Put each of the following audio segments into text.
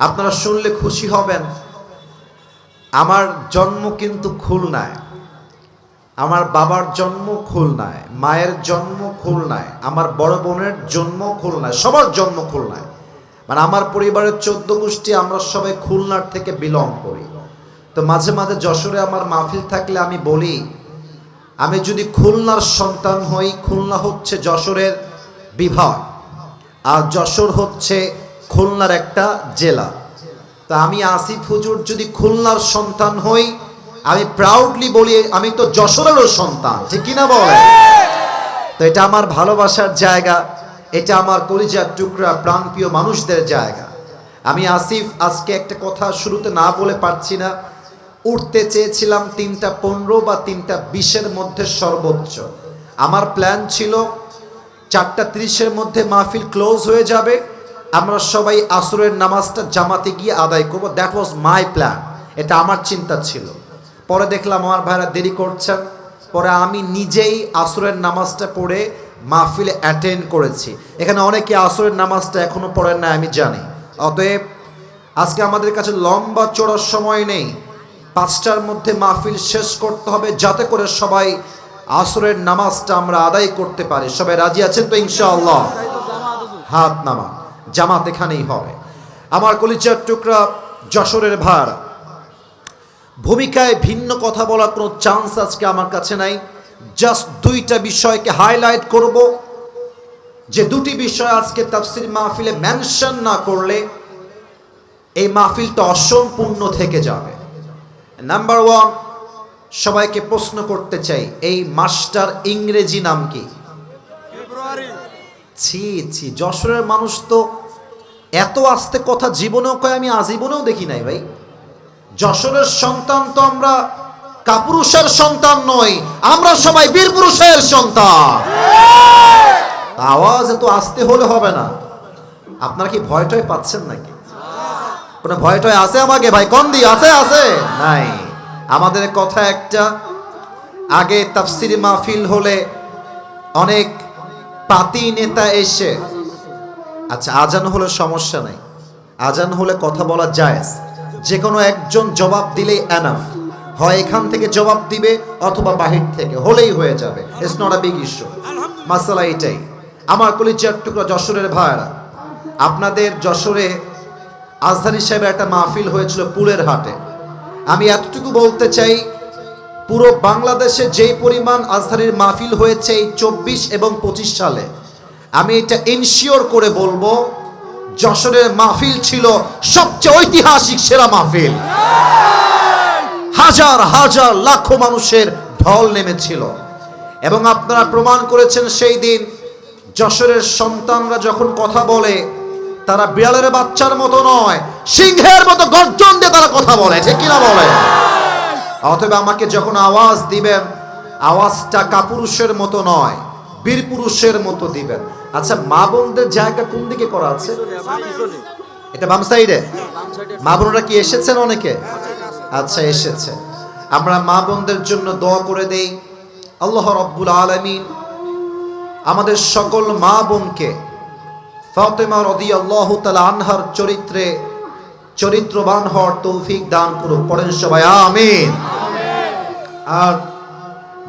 আপনারা শুনলে খুশি হবেন। আমার জন্ম কিন্তু খুলনায়। আমার বাবার জন্ম খুলনায়, মায়ের জন্ম খুলনায়, আমার বড় বোনের জন্ম খুলনায়, সবার জন্ম খুলনায়। মানে আমার পরিবারের চোদ্দ গোষ্ঠী আমরা সবাই খুলনার থেকে বিলং করি। তো মাঝে মাঝে যশোরে আমার মাহফিল থাকলে আমি বলি, আমি যদি খুলনার সন্তান হই, খুলনা হচ্ছে যশোরের বিভাগ। আর যশোর হচ্ছে খুলনার একটা জেলা। তা আমি আসিফ হুজুর যদি খুলনার সন্তান হই, আমি প্রাউডলি বলি, আমি তো যশোরেরও সন্তান, ঠিক কিনা বলে তো এটা আমার ভালোবাসার জায়গা, এটা আমার কলিজার টুকরা, প্রাণপ্রিয় মানুষদের জায়গা। আমি আসিফ, আজকে একটা কথা শুরুতে না বলে পারছি না। উঠতে চেয়েছিলাম তিনটা পনেরো বা তিনটা বিশের মধ্যে সর্বোচ্চ। আমার প্ল্যান ছিল, চারটা তিরিশের মধ্যে মাহফিল ক্লোজ হয়ে যাবে। আমরা সবাই আসরের নামাজটা জামাতে গিয়ে আদায় করব। দ্যাট ওয়াজ মাই প্ল্যান এটা আমার চিন্তা ছিল। পরে দেখলাম আমার ভাইরা দেরি করছেন। পরে আমি নিজেই আসরের নামাজটা পড়ে মাহফিলে অ্যাটেন্ড করেছি। এখানে অনেকে আসরের নামাজটা এখনও পড়েন না আমি জানি। অতএব আজকে আমাদের কাছে লম্বা চড়ার সময় নেই। পাঁচটার মধ্যে মাহফিল শেষ করতে হবে যাতে করে সবাই আসরের নামাজটা আমরা আদায় করতে পারি। সবাই রাজি আছেন তো ইনশাআল্লাহ? হাত নামা জামাত এখানেই হবে। আমার কলিচার টুকরা যশোরের ভার। ভূমিকায় ভিন্ন কথা বলার কোনো চান্স আজকে আমার কাছে নাই। জাস্ট দুইটা বিষয়কে হাইলাইট করব। যে দুটি বিষয় আজকে তাফসির মাহফিলে মেনশন না করলে এই মাহফিলটা অসম্পূর্ণ থেকে যাবে। নাম্বার ওয়ান সবাইকে প্রশ্ন করতে চাই, এই মাস্টার ইংরেজি নাম কি? ছি ছি। যশোরের মানুষ তো এত আস্তে কথা জীবনেও কয়, আমি আজীবনেও দেখি নাই ভাই। যশোরের সন্তান তো আমরা কাপুরুষের সন্তান নই, আমরা সবাই বীর পুরুষের সন্তান। আওয়াজ এত আস্তে হলে হবে না। আপনারা কি ভয় টয় পাচ্ছেন নাকি? কোনো ভয় টয় আছে আমাকে ভাই? কন দি আছে আছে? নাই। আমাদের কথা একটা, আগে তাফসির মাহফিল হলে অনেক পাতি নেতা এসে। আচ্ছা আজান হলে সমস্যা নাই। আজান হলে কথা বলা জায়েজ। যে কোনো একজন জবাব দিলেই এনাফ হয় এখান থেকে জবাব দিবে অথবা বাহির থেকে। হলেই হয়ে যাবে। It's not a big issue মাসালা এটাই। আমার কলিজার টুকরা যশোরের ভাইরা আপনাদের যশোরে আজধানী সাহেবের একটা মাহফিল হয়েছিল পুলের হাটে। আমি এতটুকু বলতে চাই পুরো বাংলাদেশে যেই পরিমাণ আজধানীর মাহফিল হয়েছে এই চব্বিশ এবং পঁচিশ সালে, আমি এটা ইনশিওর করে বলব, যশোরের মাহফিল ছিল সবচেয়ে ঐতিহাসিক সেরা মাহফিল। হাজার হাজার লাখো মানুষের ঢল নেমেছিল। এবং আপনারা প্রমাণ করেছেন সেই দিন, যশোরের সন্তানরা যখন কথা বলে, তারা বিড়ালের বাচ্চার মতো নয়, সিংহের মতো গর্জন দিয়ে তারা কথা বলে, ঠিক কিনা বলে অতএব আমাকে যখন আওয়াজ দিবেন, আওয়াজটা কাপুরুষের মতো নয়, বীর পুরুষের মতো দিবেন। আচ্ছা মা বোনদের জায়গা কোন দিকে করা আছে? এটা বাম সাইডে? মা বোনরা কি এসেছেন অনেকে? আচ্ছা এসেছে। আমরা মা বোনদের জন্য দোয়া করে দেই। আল্লাহ রব্বুল আলমিন আমাদের সকল মা বোনকে ফাতেমা রদি আল্লাহ তালা আনহার চরিত্রে চরিত্রবান হওয়ার তৌফিক দান করুক। পড়েন সবাই, আমিন। আর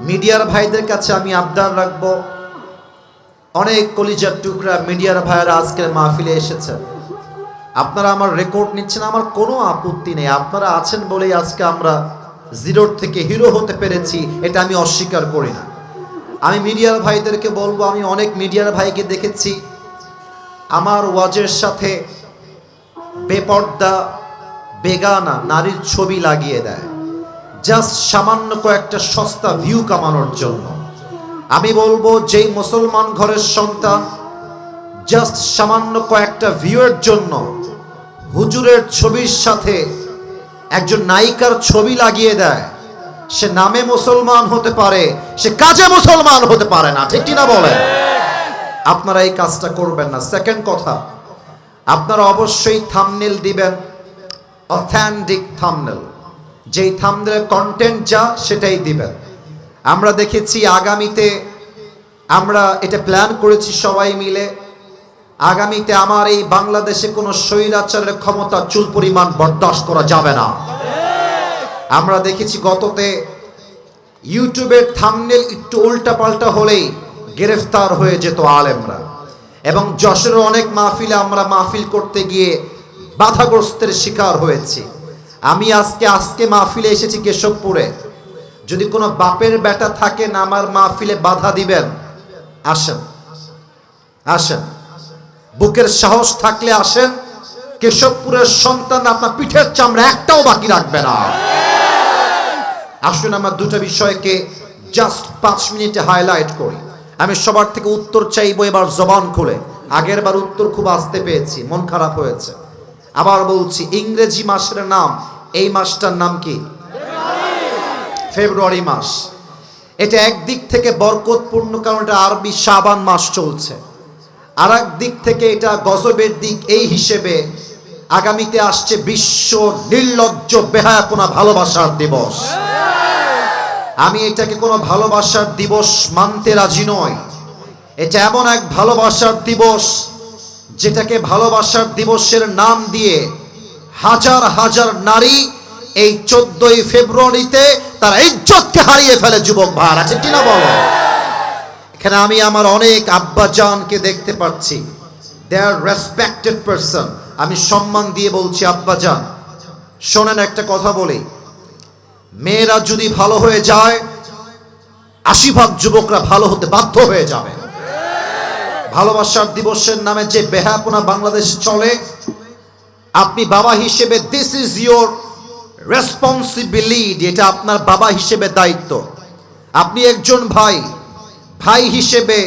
মিডিয়ার ভাইদের কাছে আমি আবদার রাখব। অনেক কলিজার টুকরা মিডিয়ার ভাইয়েরা আজকের মাহফিলে এসেছেন আপনারা আমার রেকর্ড নিচ্ছেন, আমার কোনো আপত্তি নেই। আপনারা আছেন বলেই আজকে আমরা জিরোর থেকে হিরো হতে পেরেছি, এটা আমি অস্বীকার করি না। আমি মিডিয়ার ভাইদেরকে বলব, আমি অনেক মিডিয়ার ভাইকে দেখেছি। আমার ওয়াজের সাথে বেপর্দা, বেগানা নারীর ছবি লাগিয়ে দেয়। জাস্ট সামান্য কয়েকটা সস্তা ভিউ কামানোর জন্য। আমি বলব, যেই মুসলমান ঘরের সন্তান, জাস্ট সামান্য কয়েকটা ভিউয়ের জন্য হুজুরের ছবির সাথে একজন নায়িকার ছবি লাগিয়ে দেয়। সে নামে মুসলমান হতে পারে, সে কাজে মুসলমান হতে পারে না, ঠিক কিনা বলে আপনারা এই কাজটা করবেন না। সেকেন্ড কথা আপনারা অবশ্যই থামনেল দিবেন অথেন্টিক থামনেল যেই থামনেলের কন্টেন্ট যা, সেটাই দিবেন। আমরা দেখেছি আগামীতে আমরা এটা প্ল্যান করেছি সবাই মিলে। আগামীতে আমার এই বাংলাদেশে কোনো স্বৈরাচারের ক্ষমতা চুল পরিমাণ বরদাস্ত করা যাবে না। আমরা দেখেছি গততে ইউটিউবের থামনেল একটু উল্টাপাল্টা হলেই গ্রেফতার হয়ে যেত আলেমরা। এবং যশোর অনেক মাহফিলে আমরা মাহফিল করতে গিয়ে বাধাগ্রস্তের শিকার হয়েছি। আমি আজকে আজকে মাহফিলে এসেছি কেশবপুরে। যদি কোনো বাপের বেটা থাকেন আমার মাহফিলে বাধা দিবেন, আসেন। আসেন। বুকের সাহস থাকলে আসেন। কেশবপুরের সন্তান আপনার পিঠের চামড়া একটাও বাকি রাখবে না। আসুন আমার দুটো বিষয়কে জাস্ট পাঁচ মিনিটে হাইলাইট করি। আমি সবার থেকে উত্তর চাইব, এবার জবান খুলে। আগের বার উত্তর খুব আসতে পেয়েছি, মন খারাপ হয়েছে। আবার বলছি, ইংরেজি মাসের নাম, এই মাসটার নাম কি? ফেব্রুয়ারি মাস। এটা একদিক থেকে বরকতপূর্ণ, কারণ এটা আরবি শাবান মাস চলছে। আর দিক থেকে এটা গজবের দিক, এই হিসেবে আগামীতে আসছে বিশ্ব নির্লজ্জ বেহায়াপনা ভালোবাসার দিবস। আমি এটাকে কোনো ভালোবাসার দিবস মানতে রাজি নয় এটা এমন এক ভালোবাসার দিবস যেটাকে ভালোবাসার দিবসের নাম দিয়ে হাজার হাজার নারী এই চোদ্দই ফেব্রুয়ারিতে তারা ইজ্জতকে হারিয়ে ফেলে, যুবক ভার আছে কিনা বলো? এখানে আমি আমার অনেক আব্বাজানকে দেখতে পাচ্ছি। দে আর রেসপেক্টেড পারসন আমি সম্মান দিয়ে বলছি আব্বাজান শোনেন একটা কথা বলি। মেয়েরা যদি ভালো হয়ে যায় আশি ভাগ যুবকরা ভালো হতে বাধ্য হয়ে যাবে। ভালোবাসার দিবসের নামে যে বেহাপনা বাংলাদেশ চলে, আপনি বাবা হিসেবে দিস ইজ ইয়োর রেসপন্সিবিলিটি এটা আপনার বাবা হিসেবে দায়িত্ব। আপনি একজন ভাই ভাই হিসেবে